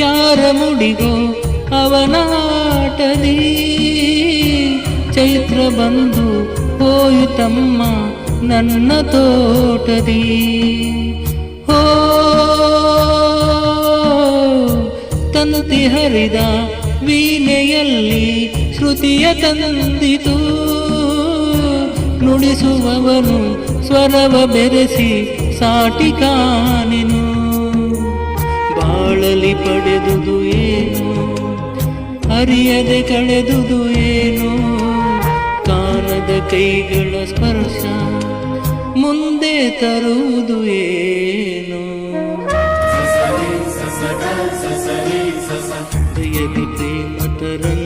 ಮುಡಿಗೋ ಅವನಾಟದಿ ಚೈತ್ರ ಬಂದು ಹೋಯಿತಮ್ಮ ನನ್ನ ತೋಟದಿ. ಹೋ, ತಂತಿ ಹರಿದ ವೀಣೆಯಲ್ಲಿ ಶ್ರುತಿಯ ತಂದಿತು. ನುಡಿಸುವವನು ಸ್ವರವ ಬೆರೆಸಿ ಸಾಟಿ ಕಾನಿನು. ಪಡೆದುದು ಏನು? ಅರಿಯದೆ ಕಳೆದುದು ಏನು? ಕಾಣದ ಕೈಗಳ ಸ್ಪರ್ಶ ಮುಂದೆ ತರುವುದು ಏನು? ಪ್ರೇಮ ತರಂಗ